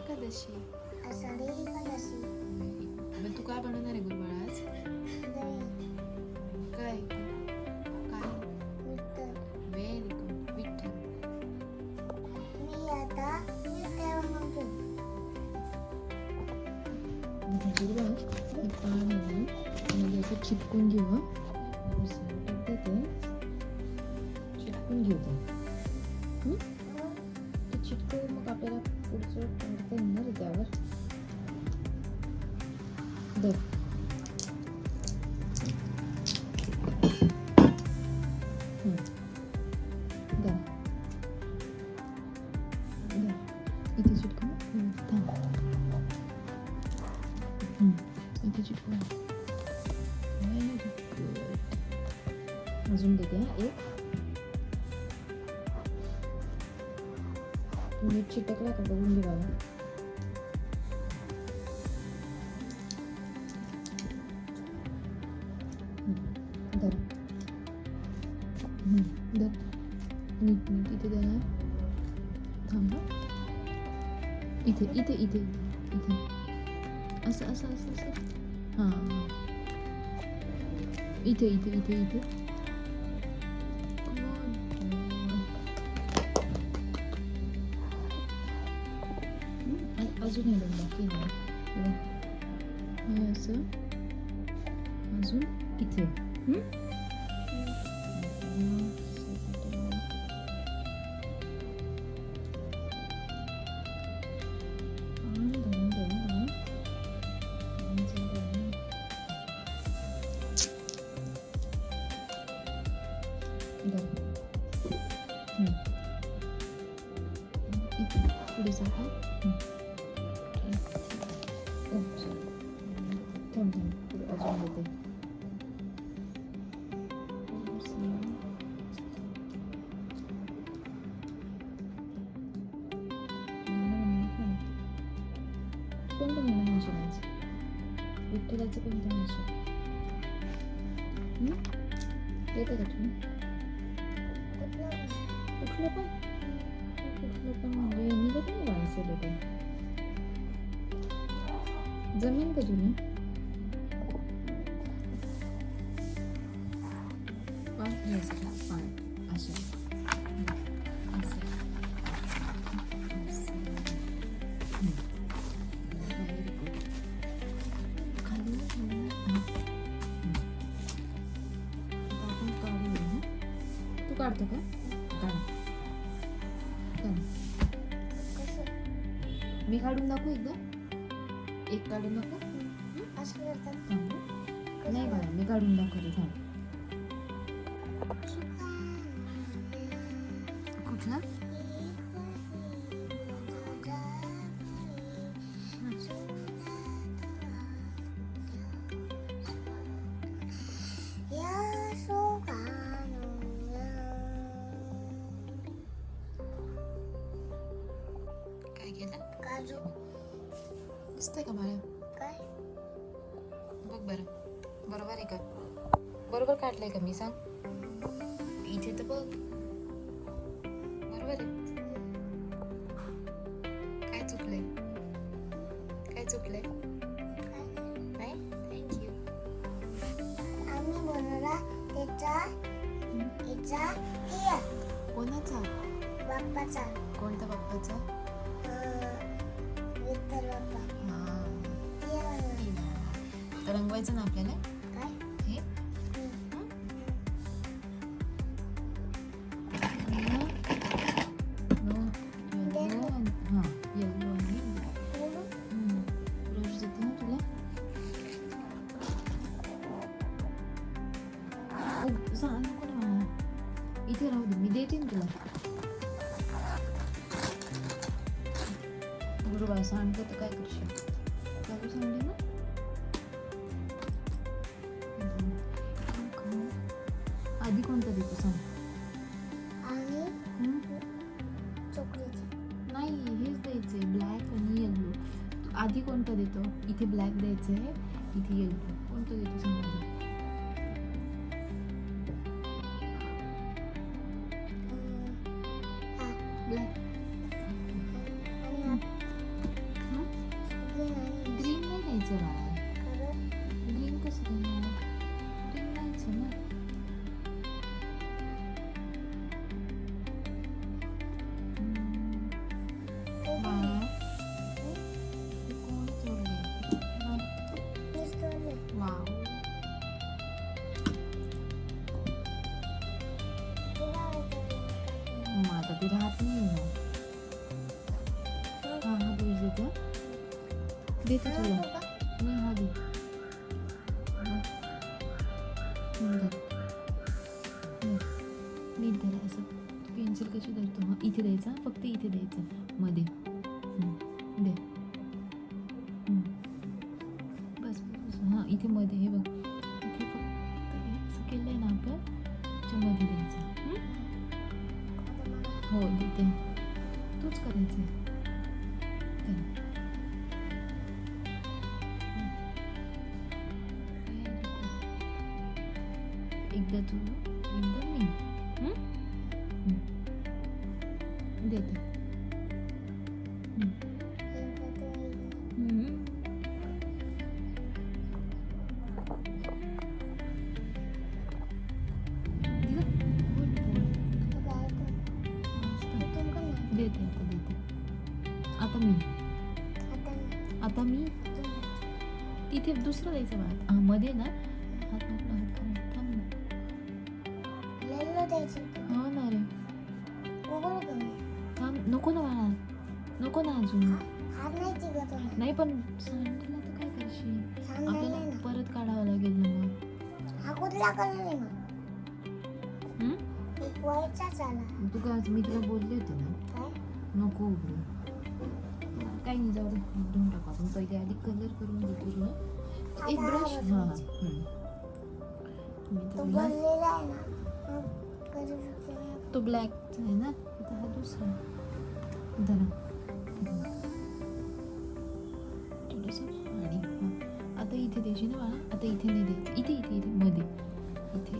एकादशी. आषाढी एकादशी. मग तू काय बनवणार आहे गुरुवार आज? काय? काय? Very good Vitthal. मी आता विठ्ठल म्हणतो. गुरुवार हे. पान म्हणजे असं चिपकून घेऊ चिटकून घेऊ हं? चिटकून मग आपल्याला पुढचं करता येणार त्यावर दर इथे चिटकून इथे चिटकून अजून देते हा एक नीट चिटकला का बघून घे बाबा नीट नीट इथे द्या थांबा इथे इथे इथे इथे असं असं असं असं हां इथे इथे इथे इथे अजून हे दोन बाकी आहे हे हे असं अजून इथे विठ्ठलाचं कोणतं म्हणशील हं? येतं का तुला कुठलं पण कुठलं पण म्हणजे निघत नाही बाळाचं लोक जमीन का तुला पाय हे असं पाय असं असं असं काढतो का? मी काढून दाखवू एकदा? एक काढून दाखवू? नाही बाळा मी काढून दाखवते थांब. काजू दिसतंय का बाळा काय? बघ बरं. बरोबर आहे का? बरोबर काढलंय का मी सांग? इथे तर बघ. बरोबर आहे. काय चुकलंय? काय चुकलंय? काय नाही. थँक्यू आम्ही बनवला त्याचा याचा टिया कोणाचा? बाप्पाचा. कोणत्या बाप्पाचा? बनवला तर रंगवायचं ना आपल्याला काय हे हं. येल्लो हां येल्लो आणि black. बोलू? हम्म. ब्रश देते ना तुला ओ, सांग नको ना मला. इथे राहू दे मी देते ना तुला बरोबर सांडलं तर काय करशील चालू सांडले ना इथे ब्लॅक द्यायचं आहे इथे येल्लो कोणतं देतो सांग आधी हा तुला आवडतं का? नाही हा दे हा. हम्म, धर. हम्म. नीट धर असं पेन्सिल कशी धरतो हा इथे द्यायचा फक्त इथे द्यायचं मध्ये. दे. बस बस हां इथे मध्ये हे बघ आता तूच करायचं कर. एकदा तू एकदा मी मी. तिथे दुसरं द्यायचं हा मध्ये ना हात. हो ना रे. थांब नको ना बाळा नको ना अजून नाही पण सांडला तर काय करशील आपल्याला. परत काढावं लागेल ना मग हा कुठला कलर आहे मग? तू का मी तुला बोलले होते ना? नको उघडू काही नाही जाऊ दे. उघडून टाकू. आपण पहिले आधी कलर करून घेतो तुला एक ब्रश हा. मी तो ब्लॅकचा आहे ना. आता हा दुसरा. धरा. थोडंसं पाणी. आता इथे द्यायची ना बाळा. आता इथे नाही द्यायचं इथे इथे इथे. मध्ये. इथे.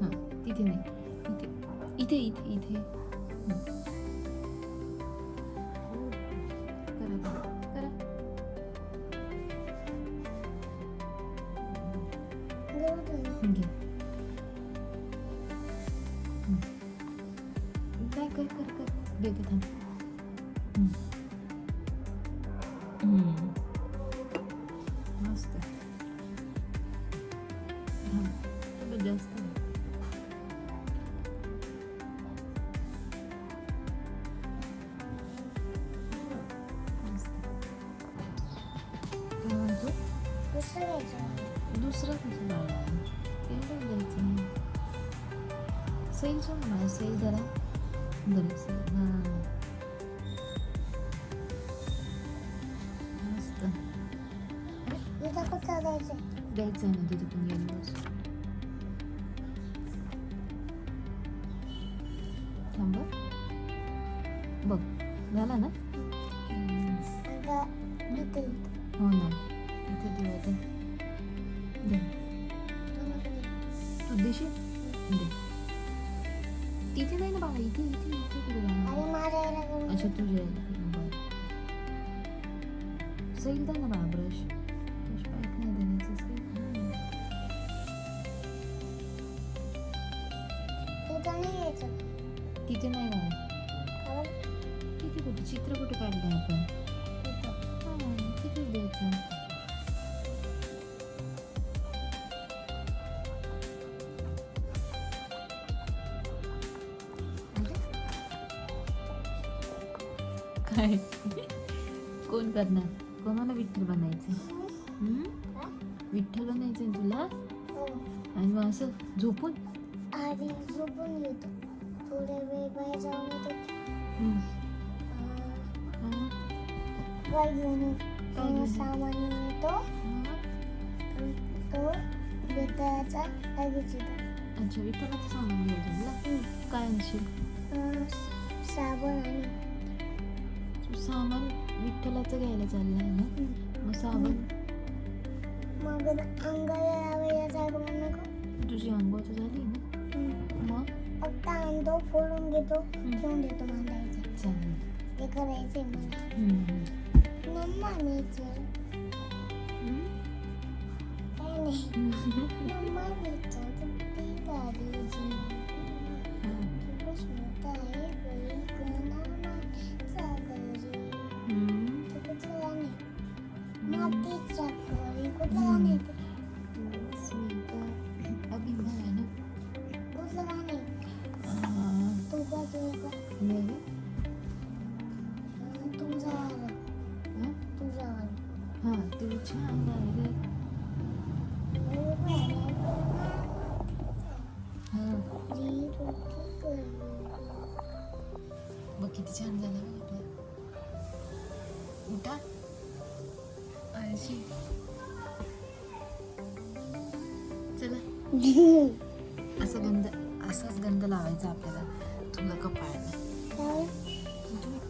हां. तिथे नाही. इथे. इथे इथे इथे. जास्त दुसरं कसं एवढं द्यायचं सैल सोड मला सैल जरा. बरं सैल. हां. मस्त. द्यायचं ना तिथे पण गेलो झाला ना हम्म. हो ना इथे देऊ आता दे तू देशील दे तिथे नाही ना बाबा इथे इथे इथे कुठे जाणार? आणि माझ्या अच्छा तुझ्या याला बरं सैल द्या ना बाळा ब्रश ब्रश पाईप नाही देण्याचं सैल नाही तिथे नाही बाळा कुठे चित्र कुठे काढलं आपण? हां द्यायचं काय कोण करणार? कोणाला विठ्ठल बनायचं? विठ्ठल बनायचं तुला? हो आणि मग असं झोपून? झोपून येतो थोडे वेळ बाहेर जाऊन येतो. काय घेऊन येतो काय घेऊन? सामान घेऊन येतो तो लगेच येतो अच्छा विठ्ठलाचं सामान घ्यायचं तुला काय आणशील साबण आणि तू सामान विठ्ठलाचं घ्यायला चाललंय ना हं. मग साबण मग अंगाला लावायला जागा नको तुझी आंघोळ तर झाली ना. मग फक्त आणतो फोडून घेतो ठेवून देतो मांडायचं चालेल ते करायचंय मला हं, हं. मम्मा मी विचार हं? काय नाही मम्मा मी विचार ती गाडीची हां. प्रश्न आहे बैल कोणा असं गंध असाच गंध लावायचा आपल्याला. तुला कपाळाला. तू